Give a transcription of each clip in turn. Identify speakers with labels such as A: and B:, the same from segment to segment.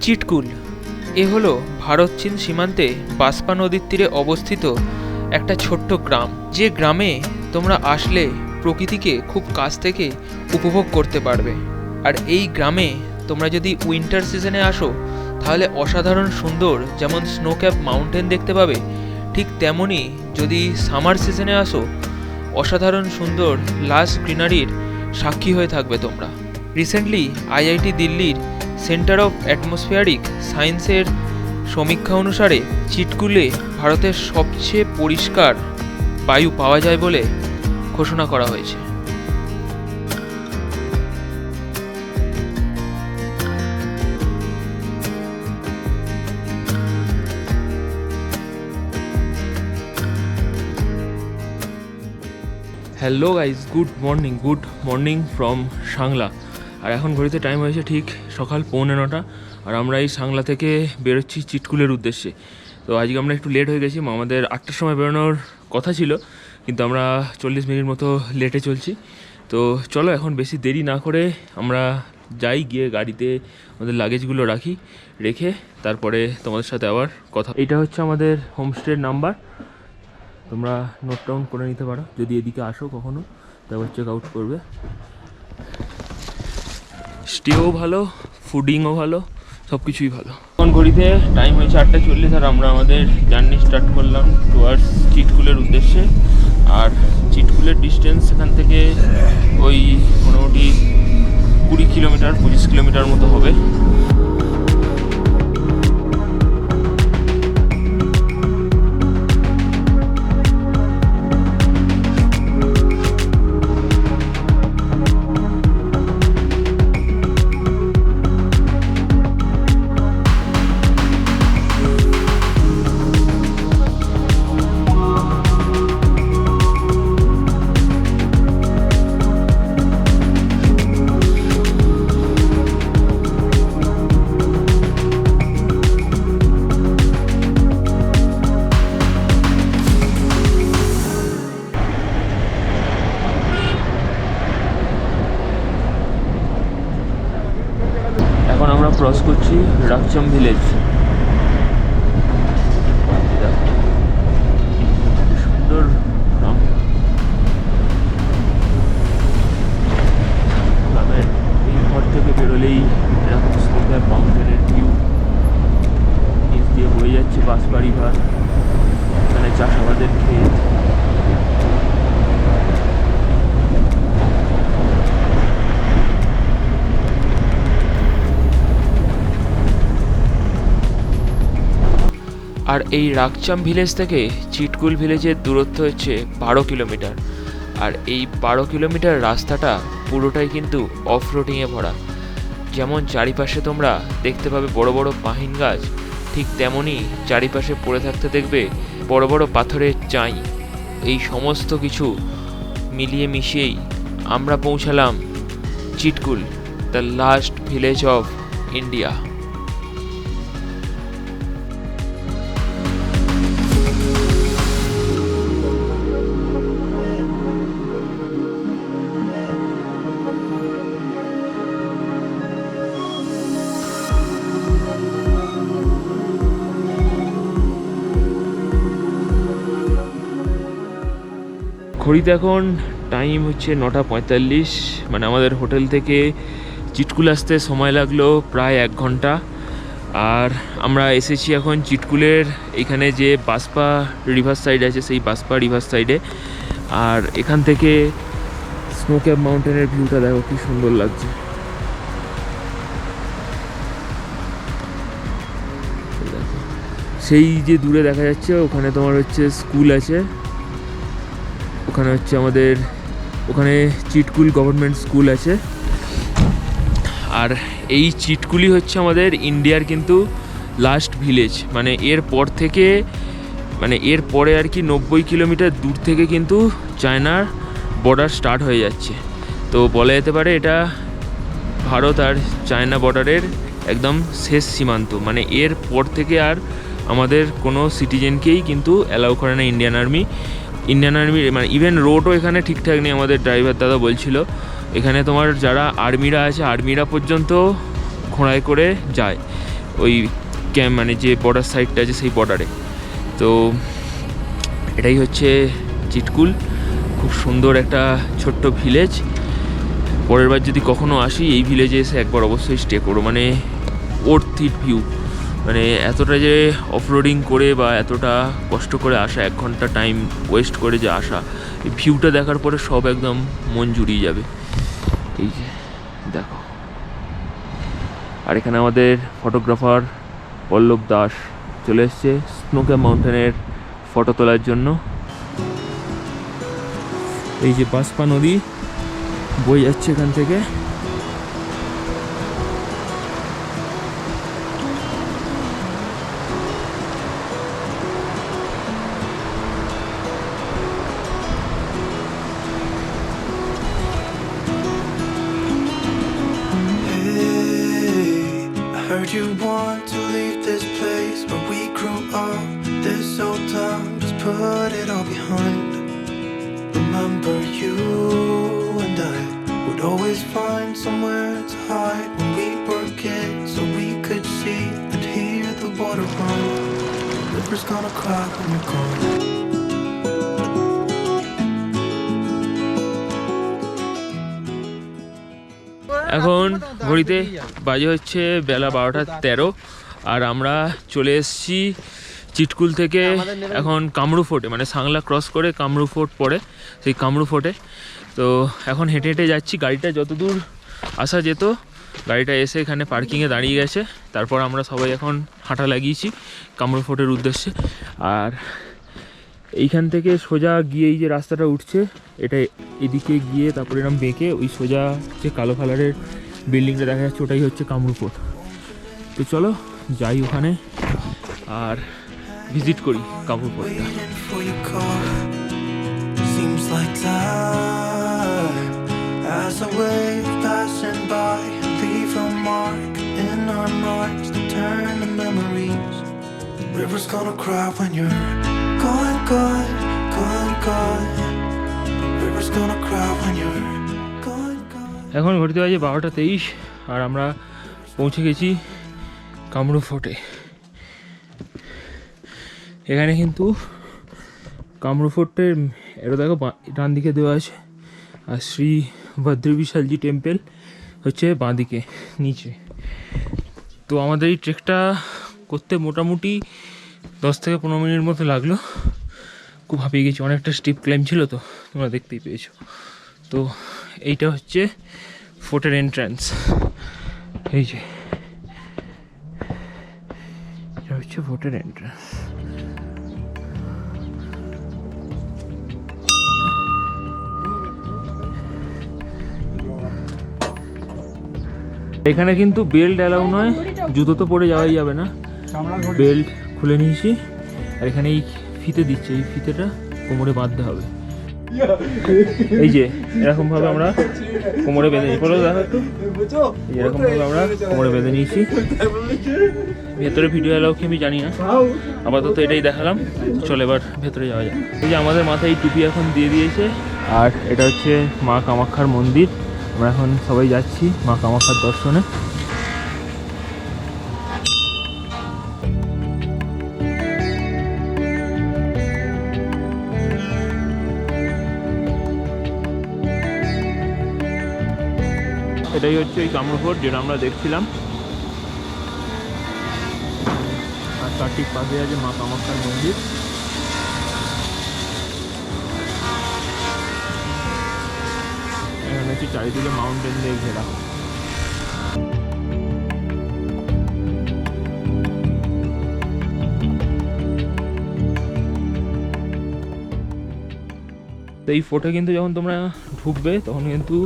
A: চিটকুল। এ হলো ভারত চীন সীমান্তে বাসপা নদীর তীরে অবস্থিত একটা ছোট্ট গ্রাম। যে গ্রামে তোমরা আসলে প্রকৃতিকে খুব কাছ থেকে উপভোগ করতে পারবে। আর এই গ্রামে তোমরা যদি উইন্টার সিজনে আসো, তাহলে অসাধারণ সুন্দর যেমন স্নো ক্যাপ মাউন্টেন দেখতে পাবে, ঠিক তেমনই যদি সামার সিজনে আসো, অসাধারণ সুন্দর লাস্ট গ্রিনারির সাক্ষী হয়ে থাকবে তোমরা। রিসেন্টলি আইআইটি দিল্লির সেন্টার অফ অ্যাটমসফিয়ারিক সায়েন্সের সমীক্ষা অনুসারে চিটকুলে ভারতের সবচেয়ে পরিষ্কার বায়ু পাওয়া যায় বলে ঘোষণা করা হয়েছে। Hello guys good morning good morning from Sangla আর এখন ঘড়িতে টাইম হয়েছে ঠিক সকাল পৌনে নটা, আর আমরা এই সাংলা থেকে বেরোচ্ছি চিটকুলের উদ্দেশ্যে। তো আজকে আমরা একটু লেট হয়ে গেছি, আমাদের আটটার সময় বেরোনোর কথা ছিল, কিন্তু আমরা চল্লিশ মিনিট মতো লেটে চলছি। তো চলো এখন বেশি দেরি না করে আমরা যাই, গিয়ে গাড়িতে আমাদের লাগেজগুলো রাখি, রেখে তারপরে তোমাদের সাথে আবার কথা। এটা হচ্ছে আমাদের হোমস্টের নাম্বার তোমরা নোট ডাউন করে নিতে পারো, যদি এদিকে আসো কখনো, তারপর চেক আউট করবে। স্টেও ভালো ফুডিংও ভালো সব কিছুই ভালো। এখন ঘড়িতে টাইম হয়েছে আটটা চল্লিশ আর আমরা আমাদের জার্নি স্টার্ট করলাম টুয়ার্ডস চিটকুলের উদ্দেশ্যে। আর চিটকুলের ডিস্টেন্স এখান থেকে ওই মোটামুটি কুড়ি কিলোমিটার, পঁচিশ কিলোমিটার মতো হবে। আমরা ক্রস করছি রাকচম ভিলেজ আর এই রাকচাম ভিলেজ থেকে চিটকুল ভিলেজের দূরত্ব হচ্ছে বারো কিলোমিটার। আর এই বারো কিলোমিটার রাস্তাটা পুরোটাই কিন্তু অফ রোডিংয়ে ভরা। যেমন চারিপাশে তোমরা দেখতে পাবে বড় বড় পাহিন গাছ, ঠিক তেমনই চারিপাশে পড়ে থাকতে দেখবে বড় বড় পাথরের চাই। এই সমস্ত কিছু মিলিয়ে মিশিয়েই আমরা পৌঁছালাম Chitkul the last village of India ঘড়িতে এখন টাইম হচ্ছে নটা পঁয়তাল্লিশ। মানে আমাদের হোটেল থেকে চিটকুল আসতে সময় লাগল প্রায় এক ঘণ্টা। আর আমরা এসেছি এখন চিটকুলের এখানে যে বাসপা রিভার সাইড আছে, সেই বাসপা রিভার সাইডে আর এখান থেকে স্নো ক্যাপ মাউন্টেনের ভিউটা দেখো, কি সুন্দর লাগছে। সেই যে দূরে দেখা যাচ্ছে, ওখানে তোমার হচ্ছে স্কুল আছে। ওখানে হচ্ছে আমাদের, ওখানে চিটকুল গভর্নমেন্ট স্কুল আছে। আর এই চিটকুলি হচ্ছে আমাদের ইন্ডিয়ার কিন্তু লাস্ট ভিলেজ মানে এর পর থেকে মানে এর পরে আর কি নব্বই কিলোমিটার দূর থেকে কিন্তু চায়নার বর্ডার স্টার্ট হয়ে যাচ্ছে। তো বলা যেতে পারে এটা ভারত আর চায়না বর্ডারের একদম শেষ সীমান্ত। মানে এর পর থেকে আর আমাদের কোনো সিটিজেনকেই কিন্তু অ্যালাউ করে না ইন্ডিয়ান আর্মি ইন্ডিয়ান আর্মি মানে ইভেন রোডও এখানে ঠিকঠাক নেই, আমাদের ড্রাইভার দাদা বলছিল। এখানে তোমার যারা আর্মিরা আছে আর্মিরা পর্যন্ত ঘোড়ায় করে যায়। ওই ক্যাম্প মানে যে বর্ডার সাইডটা আছে সেই বর্ডারে তো এটাই হচ্ছে চিটকুল। খুব সুন্দর একটা ছোট্ট ভিলেজ পরের বার যদি কখনো আসি, এই ভিলেজে এসে একবার অবশ্যই স্টে করো মানে ওর্থ ইট ভিউ মানে এতটা যে অফরোডিং করে বা এতটা কষ্ট করে আসা, এক ঘণ্টা টাইম ওয়েস্ট করে যে আসা, এই ভিউটা দেখার পরে সব একদম মন জুড়িয়ে যাবে। এই যে, দেখো। আর এখানে আমাদের ফটোগ্রাফার পল্লব দাস চলে এসছে স্নোক্যাম মাউন্টেনের ফটো তোলার জন্য। এই যে বাসপা নদী বই যাচ্ছে এখান থেকে।
B: Heard you want to leave this place where we grew up. This old town, just put it all behind. Remember you and I would always find somewhere to hide when we were kids so we could see and hear the water run. The River's gonna cry when you're gone.
A: এখন ঘড়িতে বাজে হচ্ছে বেলা বারোটা তেরো। আর আমরা চলে এসেছি চিটকুল থেকে এখন কামরু ফোর্টে মানে সাংলা ক্রস করে কামরু ফোর্ট পড়ে সেই কামরু ফোর্টে। তো এখন হেঁটে হেঁটে যাচ্ছি, গাড়িটা যতদূর আসা যেত, গাড়িটা এসে এখানে পার্কিংয়ে দাঁড়িয়ে গেছে। তারপর আমরা সবাই এখন হাঁটা লাগিয়েছি কামরু ফোর্টের উদ্দেশ্যে। আর এইখান থেকে সোজা গিয়ে এই যে রাস্তাটা উঠছে, এটা এদিকে গিয়ে তারপরে এরম বেঁকে ওই সোজা যে কালো কালারের বিল্ডিংটা দেখা যাচ্ছে, ওটাই হচ্ছে কামরূপোর তো চলো, যাই ওখানে আর ভিজিট করি
B: কামরূপোরটা Rivers gonna cry when you're
A: এখন ঘড়িতে বাজে বারোটা তেইশ, আর আমরা পৌঁছে গেছি কামরু ফোর্টে। এখানে কিন্তু কামরু ফোর্টের, এটা দেখো ডান দিকে দেওয়া আছে, আর শ্রী ভদ্রবিশালজি টেম্পল হচ্ছে বাঁ দিকে নিচে। তো আমাদের এই ট্রেকটা করতে মোটামুটি দশ থেকে পনেরো মিনিট মতো লাগল। খুব হাঁপিয়ে গেছি অনেকটা স্টিপ ক্লাইম ছিল তো তোমরা দেখতেই পেয়েছ। তো এইটা হচ্ছে ফোর্টের এন্ট্রান্স এই যে এটা হচ্ছে ফোর্টের এন্ট্রান্স এখানে কিন্তু বেল্ট অ্যালাউ নয় জুতো তো পরে যাওয়াই যাবে না। বেল্ট খুলে নিয়েছি আর এখানে এই ফিতে দিচ্ছে, এই ফিতেটা কোমরে বাঁধতে হবে। এই যে এরকম ভাবে আমরা কোমরে বেঁধে নিই। বলো দেখো এরকম ভাবে আমরা কোমরে বেঁধে নিয়েছি। ভেতরে ভিডিও এলাও কি আমি জানি না। আপাতত এটাই দেখালাম। চলো এবার ভেতরে যাওয়া যাক। এই যে আমাদের মাথায় টুপি এখন দিয়ে দিয়েছে। আর এটা হচ্ছে মা কামাখ্যার মন্দির। আমরা এখন সবাই যাচ্ছি মা কামাখ্যার দর্শনে। এটাই হচ্ছে কামরু ফোর্ট যেটা আমরা দেখছিলাম। আর তার ঠিক পাশে আছে মা কামাখ্যার মন্দির। এখানে হচ্ছে চারিদিকে মাউন্টেন দিয়ে ঘেরা। এই ফোর্টে কিন্তু যখন তোমরা ঢুকবে, তখন কিন্তু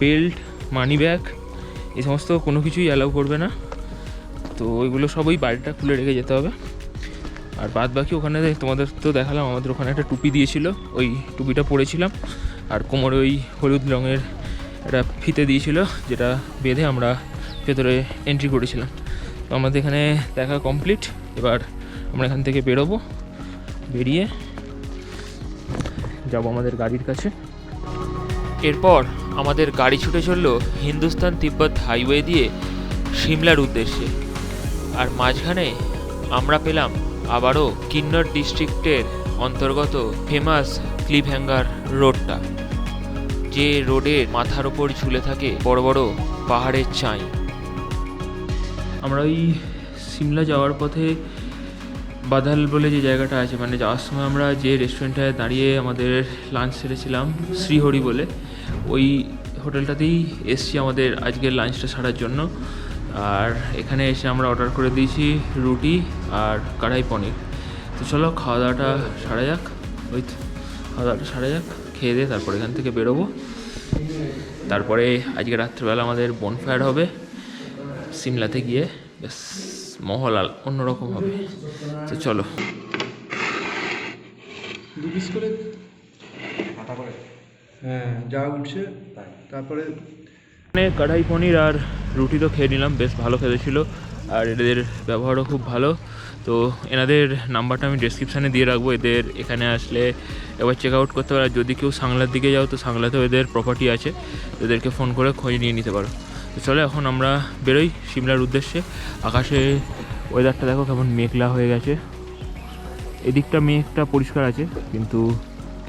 A: বেল্ট মানি ব্যাগ এই সমস্ত কোনো কিছুই অ্যালাউ করবে না। তো ওইগুলো সব ওই বাড়িটা খুলে রেখে যেতে হবে। আর বাদ বাকি ওখানে তোমাদের তো দেখালাম, আমাদের ওখানে একটা টুপি দিয়েছিল, ওই টুপিটা পরেছিলাম। আর কোমরে ওই হলুদ রঙের একটা ফিতে দিয়েছিল, যেটা বেঁধে আমরা ভেতরে এন্ট্রি করেছিলাম। তো আমাদের এখানে দেখা কমপ্লিট এবার আমরা এখান থেকে বেরোবো, বেরিয়ে যাব আমাদের গাড়ির কাছে। এরপর আমাদের গাড়ি ছুটে চলল হিন্দুস্তান তিব্বত হাইওয়ে দিয়ে সিমলার উদ্দেশ্যে। আর মাঝখানে আমরা পেলাম আবারও কিন্নর ডিস্ট্রিক্টের অন্তর্গত ফেমাস ক্লিপ হ্যাঙ্গার রোডটা, যে রোডের মাথার ওপর ঝুলে থাকে বড় বড় পাহাড়ের চাই আমরা ওই সিমলা যাওয়ার পথে বাদাল বলে যে জায়গাটা আছে মানে যাওয়ার সময় আমরা যে রেস্টুরেন্টটায় দাঁড়িয়ে আমাদের লাঞ্চ সেরেছিলাম, শ্রীহরি বলে ওই হোটেলটাতেই এসছি আমাদের আজকের লাঞ্চটা সারার জন্য। আর এখানে এসে আমরা অর্ডার করে দিয়েছি রুটি আর কড়াই পনির। তো চলো খাওয়া দাওয়াটা সারা যাক। ওই তো, খাওয়া দাওয়াটা সারা যাক খেয়ে দিয়ে তারপর এখান থেকে বেরোবো। তারপরে আজকে রাত্রেবেলা আমাদের বনফায়ার হবে। সিমলাতে গিয়ে ব্যাস মহল অন্যরকম হবে। তো চলো।
C: করে। হ্যাঁ যা উঠছে তারপরে
A: মানে কড়াই পনির আর রুটি তো খেয়ে নিলাম বেশ ভালো খেতে ছিল আর এদের ব্যবহারও খুব ভালো। তো এনাদের নাম্বারটা আমি ডেসক্রিপশানে দিয়ে রাখব। এদের এখানে আসলে এবার চেক আউট করতে পারো। আর যদি কেউ সাংলার দিকে যাও তো সাংলাতেও এদের প্রপার্টি আছে। এদেরকে ফোন করে খোঁজ নিয়ে নিতে পারো। তো চলো এখন আমরা বেরোই সিমলার উদ্দেশ্যে। আকাশে ওয়েদারটা দেখো কেমন মেঘলা হয়ে গেছে। এদিকটা মেঘটা পরিষ্কার আছে কিন্তু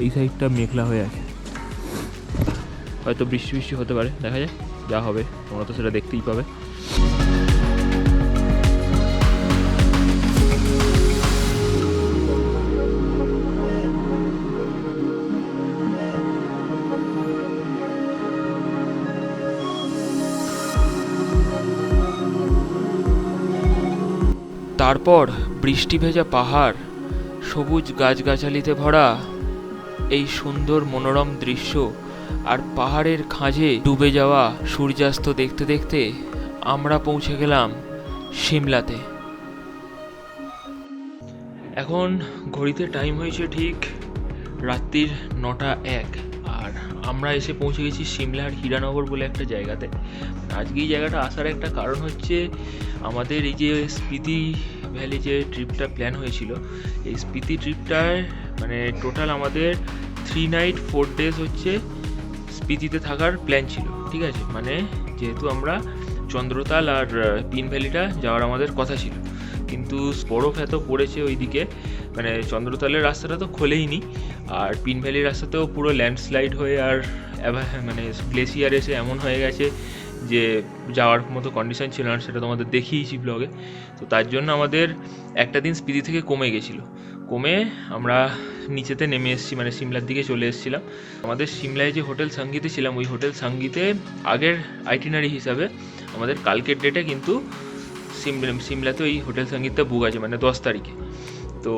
A: এই সাইডটা মেঘলা হয়ে আছে। হয়তো বৃষ্টি বৃষ্টি হতে পারে, দেখা যায় যা হবে, তোমরা তো সেটা দেখতেই পাবে। তারপর বৃষ্টি ভেজা পাহাড়, সবুজ গাছগাছালিতে ভরা এই সুন্দর মনোরম দৃশ্য আর পাহাড়ের খাঁজে ডুবে যাওয়া সূর্যাস্ত দেখতে দেখতে আমরা পৌঁছে গেলাম সিমলাতে। এখন ঘড়িতে টাইম হয়েছে ঠিক রাত্রির নটা এক, আর আমরা এসে পৌঁছে গেছি সিমলার হীরানগর বলে একটা জায়গাতে। আজকে এই জায়গাটা আসার একটা কারণ হচ্ছে আমাদের এই যে স্পিতি ভ্যালি যে ট্রিপটা প্ল্যান হয়েছিল, এই স্পিতি ট্রিপটায় মানে টোটাল আমাদের থ্রি নাইট ফোর ডেজ হচ্ছে স্পিতিতে থাকার প্ল্যান ছিল, ঠিক আছে? মানে যেহেতু আমরা চন্দ্রতাল আর পিন ভ্যালিটা যাওয়ার আমাদের কথা ছিল। কিন্তু বরফ এত পড়েছে ওইদিকে মানে চন্দ্রতালের রাস্তাটা তো খোলেইনি, আর পিন ভ্যালির রাস্তাতেও পুরো ল্যান্ডস্লাইড হয়ে আর মানে গ্লেসিয়ার এসে এমন হয়ে গেছে যে যাওয়ার মতো কন্ডিশন ছিল না সেটা তোমাদের দেখিয়েছি ব্লগে তো তার জন্য আমাদের একটা দিন স্পিতি থেকে কমে গেছিল। কমে আমরা নিচেতে নেমে এসেছি মানে সিমলার দিকে চলে এসেছিলাম। আমাদের সিমলায় যে হোটেল সঙ্গীতে ছিলাম, ওই হোটেল সঙ্গীতে আগের আইটিনারি হিসাবে আমাদের কালকের ডেটে কিন্তু সিম, সিমলাতে ওই হোটেল সঙ্গীতটা বুক আছে মানে দশ তারিখে। তো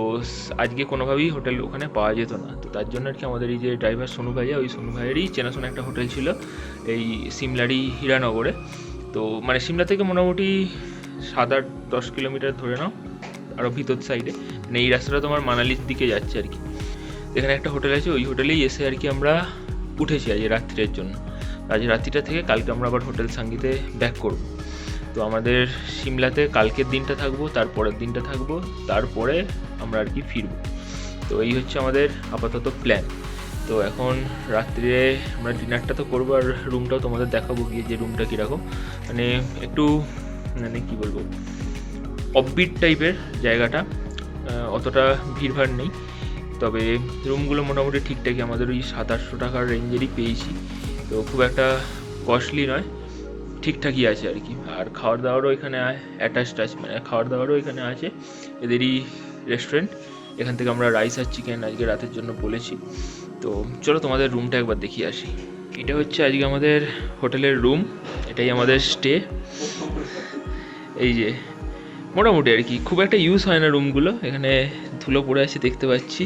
A: আজকে কোনোভাবেই হোটেল ওখানে পাওয়া যেত না। তো তার জন্য আর কি আমাদের এই যে ড্রাইভার সোনু ভাইয়া, ওই সোনু ভাইয়েরই চেনাশোনা একটা হোটেল ছিল এই সিমলারই হীরানগরে। তো মানে সিমলা থেকে মোটামুটি সাত আট দশ কিলোমিটার ধরে নাও আরও ভিতর সাইডে মানে এই রাস্তাটা তোমার মানালির দিকে যাচ্ছে আর কি। এখানে একটা হোটেল আছে, ওই হোটেলেই এসে আর কি আমরা উঠেছি আজ রাত্রির জন্য। আজ রাত্রিটা থেকে কালকে আমরা আবার হোটেল সঙ্গীতে ব্যাক করব। তো আমাদের সিমলাতে কালকের দিনটা থাকব, তারপরের দিনটা থাকব, তারপরে আমরা আর কি ফিরবো। তো এই হচ্ছে আমাদের আপাতত প্ল্যান তো এখন রাত্রিরে আমরা ডিনারটা তো করব আর রুমটাও তোমাদের দেখাবো গিয়ে যে রুমটা কীরকম। মানে একটু মানে কী বলব অফবিট টাইপের জায়গাটা অতটা ভিড়ভাড় নেই। তবে রুমগুলো মোটামুটি ঠিকঠাকই, আমাদের ওই সাত আটশো টাকার রেঞ্জেরই পেয়েছি। তো খুব একটা কস্টলি নয়, ঠিকঠাকই আছে আর কি। আর খাওয়ার দাওয়ারও এখানে অ্যাটাচড আছে মানে খাওয়ার দাওয়ারও এখানে আছে। এদেরই রেস্টুরেন্ট এখান থেকে আমরা রাইস আর চিকেন আজকে রাতের জন্য বলেছি। তো চলো তোমাদের রুমটা একবার দেখিয়ে আসি। এটা হচ্ছে আজকে আমাদের হোটেলের রুম এটাই আমাদের স্টে এই যে, মোটামুটি আর কি, খুব একটা ইউজ হয় না রুমগুলো এখানে ধুলো পড়ে আছে দেখতে পাচ্ছি।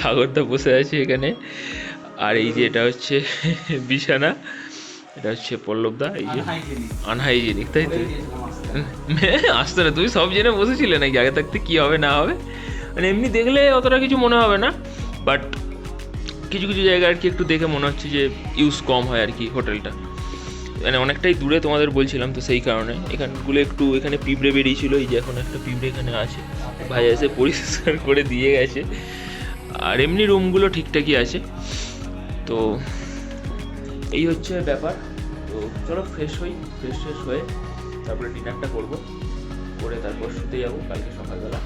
A: সাগরদা বসে আছে এখানে। আর এই যে এটা হচ্ছে বিছানা, এটা হচ্ছে পল্লবদা, এই যে আনহাইজেনিক তাই তো? আসতে না, তুমি সব জেনে বসেছিলে নাকি? আগে থাকতে কী হবে, না হবে? মানে এমনি দেখলে অতটা কিছু মনে হবে না বাট কিছু কিছু জায়গা আর কি একটু দেখে মনে হচ্ছে যে ইউজ কম হয় আর কি হোটেলটা। মানে অনেকটাই দূরে তোমাদের বলছিলাম তো সেই কারণে। এখানগুলো একটু, এখানে পিঁপড়ে বেরিয়েছিল, এই যে এখন একটা পিঁপড়ে এখানে আছে। ভাই এসে পরিষ্কার করে দিয়ে গেছে। আর এমনি রুমগুলো ঠিকঠাকই আছে। তো এই হচ্ছে ব্যাপার। তো চলো ফ্রেশ হই ফ্রেশ ফ্রেশ হয়ে তারপরে ডিনারটা করব। করে তারপর শুতে যাব, কালকে সকালবেলা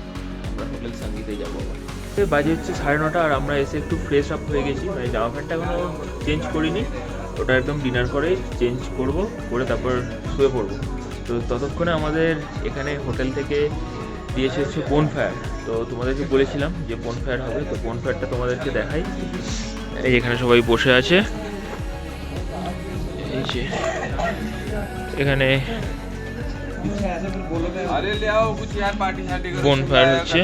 A: আমরা হোটেল সঙ্গীতে যাব আবার। বাজে হচ্ছে সাড়ে নটা আর আমরা এসে একটু ফ্রেশ আপ হয়ে গেছি। মানে জামা প্যান্টটা এখনও চেঞ্জ করিনি। ওটা একদম ডিনার করে চেঞ্জ করব, করে তারপর শুয়ে পড়ব। তো ততক্ষণে আমাদের এখানে হোটেল থেকে দিয়ে এসেছে বনফায়ার তো তোমাদেরকে বলেছিলাম যে বনফায়ার হবে তো বনফায়ারটা তোমাদেরকে দেখাই। এই এখানে সবাই বসে আছে। এই যে এখানে বনফায়ার হচ্ছে।